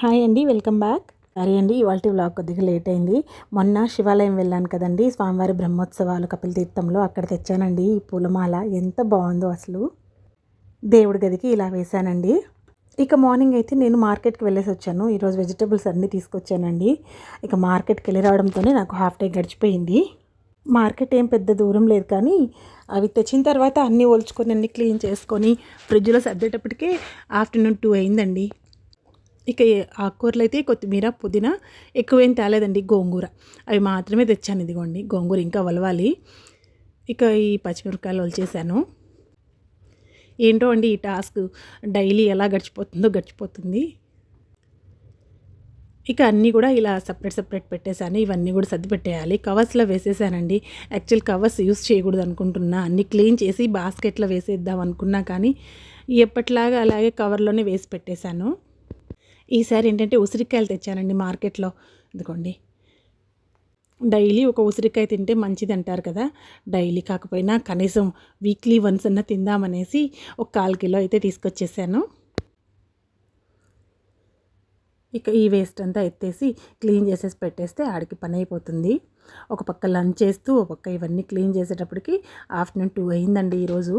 Hi అండి welcome back. సరే అండి ఇవాళ వ్లాగ్ కొద్దిగా లేట్ అయింది. మొన్న శివాలయం వెళ్ళాను కదండి స్వామివారి బ్రహ్మోత్సవాలు కపిల తీర్థంలో అక్కడ తెచ్చానండి ఈ పూలమాల. ఎంత బాగుందో అసలు. దేవుడి గదికి ఇలా వేశానండి. ఇక మార్నింగ్ అయితే నేను మార్కెట్కి వెళ్ళేసి వచ్చాను. ఈరోజు వెజిటబుల్స్ అన్నీ తీసుకొచ్చానండి. ఇక మార్కెట్కి వెళ్ళి రావడంతోనే నాకు హాఫ్ డే గడిచిపోయింది. మార్కెట్ ఏం పెద్ద దూరం లేదు కానీ అవి తెచ్చిన తర్వాత అన్నీ ఒలుచుకొని అన్నీ క్లీన్ చేసుకొని ఫ్రిడ్జ్లో సర్దేటప్పటికే ఆఫ్టర్నూన్ టూ అయిందండి. ఇక ఆకుకూరలు అయితే కొత్తిమీర పుదీనా ఎక్కువేం తేలేదండి గోంగూర. అవి మాత్రమే తెచ్చాను ఇదిగోండి గోంగూర ఇంకా వలవాలి. ఇక ఈ పచ్చిమిరపకాయలు వలిచేసాను ఏంటో అండి ఈ టాస్క్ డైలీ ఎలా గడిచిపోతుందో గడిచిపోతుంది. ఇక అన్నీ కూడా ఇలా సపరేట్ సపరేట్ పెట్టేశాను ఇవన్నీ కూడా సర్ది పెట్టేయాలి కవర్స్లో వేసేసానండి. యాక్చువల్ కవర్స్ యూస్ చేయకూడదు అనుకుంటున్నా. అన్నీ క్లీన్ చేసి బాస్కెట్లో వేసేద్దాం అనుకున్నా కానీ ఎప్పటిలాగా అలాగే కవర్లోనే వేసి పెట్టేశాను. ఈసారి ఏంటంటే ఉసిరికాయలు తెచ్చానండి మార్కెట్లో. ఇదిగోండి. డైలీ ఒక ఉసిరికాయ తింటే మంచిది అంటారు కదా. డైలీ కాకపోయినా కనీసం వీక్లీ వన్స్ అన్న తిందామనేసి ఒక కాల్ కిలో అయితే తీసుకొచ్చేసాను. ఇక ఈ వేస్ట్ అంతా ఎత్తేసి క్లీన్ చేసేసి పెట్టేస్తే ఆడికి పని అయిపోతుంది. ఒక పక్క లంచ్ చేస్తూ ఒక పక్క ఇవన్నీ క్లీన్ చేసేటప్పటికి ఆఫ్టర్నూన్ టూ అయిందండి ఈరోజు.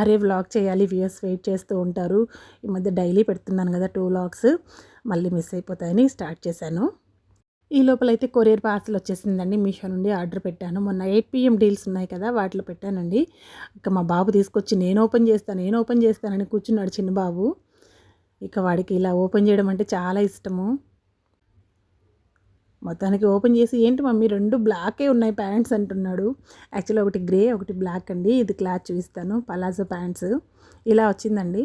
అరే వ్లాగ్ చేయాలి వ్యూస్ వెయిట్ చేస్తూ ఉంటారు. ఈ మధ్య డైలీ పెడుతున్నాను కదా టూ వ్లాగ్స్. మళ్ళీ మిస్ అయిపోతాయని స్టార్ట్ చేశాను. ఈ లోపల అయితే కొరియర్ పార్సల్ వచ్చేసిందండి. మీషో నుండి ఆర్డర్ పెట్టాను. మొన్న ఎయిట్ పిఎం డీల్స్ ఉన్నాయి కదా వాటిలో పెట్టానండి. ఇక మా బాబు తీసుకొచ్చి నేను ఓపెన్ చేస్తాను నేను ఓపెన్ చేస్తానని కూర్చున్నాడు చిన్న బాబు ఇక వాడికి ఇలా ఓపెన్ చేయడం అంటే చాలా ఇష్టము. మొత్తానికి ఓపెన్ చేసి ఏంటి మమ్మీ రెండు బ్లాకే ఉన్నాయి ప్యాంట్స్ అంటున్నాడు. యాక్చువల్లీ ఒకటి గ్రే ఒకటి బ్లాక్ అండి. ఇది క్లాత్ చూపిస్తాను. పలాజో ప్యాంట్స్ ఇలా వచ్చిందండి.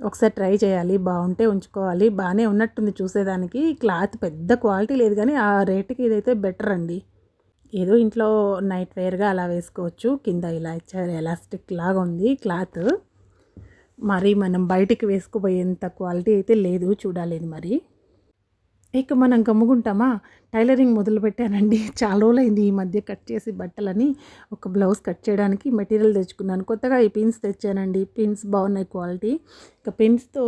ఒకసారి ట్రై చేయాలి. బాగుంటే ఉంచుకోవాలి. బాగానే ఉన్నట్టుంది చూసేదానికి. క్లాత్ పెద్ద క్వాలిటీ లేదు కానీ ఆ రేటుకి ఇదైతే బెటర్ అండి. ఏదో ఇంట్లో నైట్ వేర్గా అలా వేసుకోవచ్చు. కింద ఇలా ఇచ్చారు. ఎలాస్టిక్ లాగా ఉంది క్లాత్. మరి మనం బయటికి వేసుకుపోయేంత క్వాలిటీ అయితే లేదు. చూడాలి మరి. ఇక మనం గమ్ముకుంటామా టైలరింగ్ మొదలు పెట్టానండి చాలా రోజులైంది ఈ మధ్య కట్ చేసి బట్టలని ఒక బ్లౌజ్ కట్ చేయడానికి మెటీరియల్ తెచ్చుకున్నాను. కొత్తగా ఈ పిన్స్ తెచ్చానండి. పిన్స్ బాగున్నాయి క్వాలిటీ. ఇక పిన్స్తో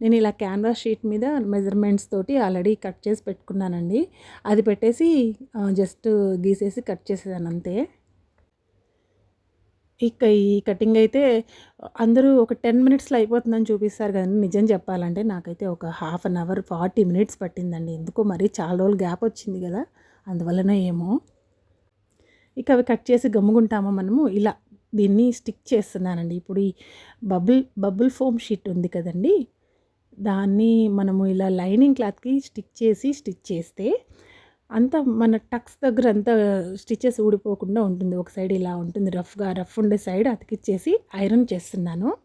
నేను ఇలా క్యాన్వాస్ షీట్ మీద మెజర్మెంట్స్ తోటి ఆల్రెడీ కట్ చేసి పెట్టుకున్నానండి. అది పెట్టేసి జస్ట్ గీసేసి కట్ చేసేదాను అంతే. ఇక ఈ కటింగ్ అయితే అందరూ ఒక టెన్ మినిట్స్లో అయిపోతుందని చూపిస్తారు కానీ నిజం చెప్పాలంటే నాకైతే ఒక half an hour forty minutes పట్టిందండి. ఎందుకో మరి చాలా రోజులు గ్యాప్ వచ్చింది కదా అందువలన ఏమో. ఇక అవి కట్ చేసి గమ్ముకుంటామో మనము? ఇలా దీన్ని స్టిక్ చేస్తున్నానండి. ఇప్పుడు ఈ బబుల్ బబుల్ ఫోమ్ షీట్ ఉంది కదండి దాన్ని మనము ఇలా లైనింగ్ క్లాత్కి స్టిక్ చేసి స్టిచ్ చేస్తే అంతా మన టక్స్ దగ్గర అంతా స్టిచెస్ ఊడిపోకుండా ఉంటుంది. ఒక సైడ్ ఇలా ఉంటుంది. రఫ్గా రఫ్ ఉండే సైడ్ అతికిచ్చేసి ఐరన్ చేస్తున్నాను.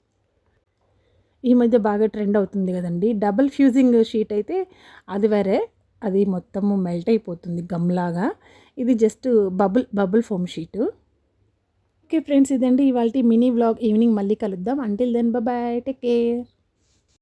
ఈ మధ్య బాగా ట్రెండ్ అవుతుంది కదండి. డబుల్ ఫ్యూజింగ్ షీట్ అయితే అది వేరే. అది మొత్తము మెల్ట్ అయిపోతుంది గమ్లాగా. ఇది just bubble bubble foam sheet. Okay friends ఇదండి ఇవాళ మినీ వ్లాగ్. ఈవినింగ్ మళ్ళీ కలుద్దాం. Until then bye take care